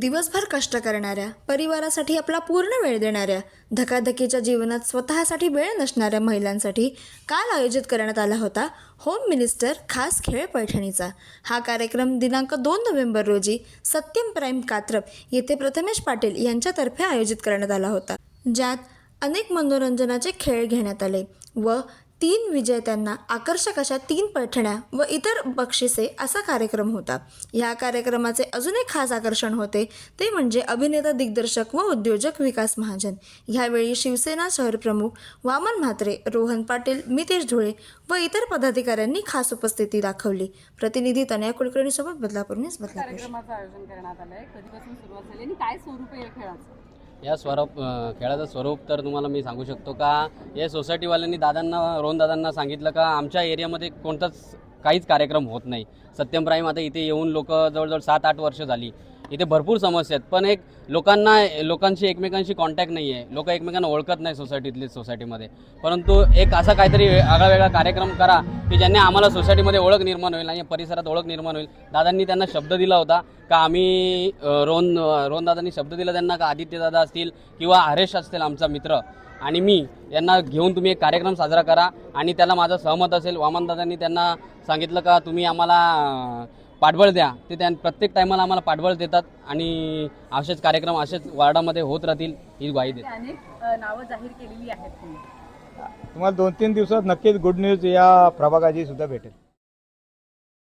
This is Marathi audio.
दिवसभर कष्ट करणाऱ्या परिवारासाठी आपला पूर्ण वेळ देणाऱ्या धकाधकीच्या जीवनात स्वतःसाठी वेळ नसणाऱ्या महिलांसाठी काल आयोजित करण्यात आला होता होम मिनिस्टर खास खेळ पैठणीचा. हा कार्यक्रम दिनांक दोन नोव्हेंबर रोजी सत्यम प्राईम कात्रप येथे प्रथमेश पाटील यांच्यातर्फे आयोजित करण्यात आला होता. ज्यात अनेक मनोरंजनाचे खेळ घेण्यात आले व तीन विजेत्यांना आकर्षक अशा तीन पैठण्या व इतर बक्षिसे असा कार्यक्रम होता. ह्या कार्यक्रमाचे अजून एक खास आकर्षण होते ते म्हणजे अभिनेता दिग्दर्शक व उद्योजक विकास महाजन. ह्यावेळी शिवसेना शहरप्रमुख वामन म्हात्रे रोहन पाटील मितेश धुळे व इतर पदाधिकाऱ्यांनी खास उपस्थिती दाखवली. प्रतिनिधी तनया कुलकर्णीसोबत बदलापूर बदलापूर. कार्यक्रमाचं आयोजन करण्यात आलं आहे कधीपासून सुरुवात झाली आणि काय स्वरूप आहे या खेळाचं? या स्वरूप खेळाचं स्वरूप तर तुम्हाला मी सांगू शकतो का? या सोसायटीवाल्यांनी दादांना रोहन दादांना सांगितलं का आमच्या एरियामध्ये कोणताच काहीच कार्यक्रम होत नाही. सत्यम प्राईम आता इथे येऊन लोक जवळजवळ सात आठ वर्ष झाली. इथे भरपूर समस्या आहेत. पण एक लोकांना लोकांशी एकमेकांशी कॉन्टॅक्ट नाही आहे लोक एकमेकांना ओळखत नाही सोसायटीतले सोसायटीमध्ये परंतु एक असा काहीतरी आगळा वेगळा कार्यक्रम करा की ज्यांनी आम्हाला सोसायटीमध्ये ओळख निर्माण होईल आणि परिसरात ओळख निर्माण होईल. दादांनी त्यांना शब्द दिला होता का आम्ही रोहन रोहन दादांनी शब्द दिला त्यांना का आदित्य दादा असतील किंवा हरेश असतील आमचा मित्र. आणि मी यांना घेऊन तुम्ही एक कार्यक्रम साजरा करा आणि त्याला माझं सहमत असेल. वामनदादांनी त्यांना सांगितलं का तुम्ही आम्हाला पाठबळ द्या. ते त्या प्रत्येक टायमाला आम्हाला पाठबळ देतात आणि असेच कार्यक्रम असेच वार्डामध्ये होत राहतील ही ग्वाही देतात ते अनेक अ, नावं जाहीर केलेली आहेत तुम्ही. तुम्हाला दोन तीन दिवसात नक्कीच गुड न्यूज या प्रभागाची सुद्धा भेटेल.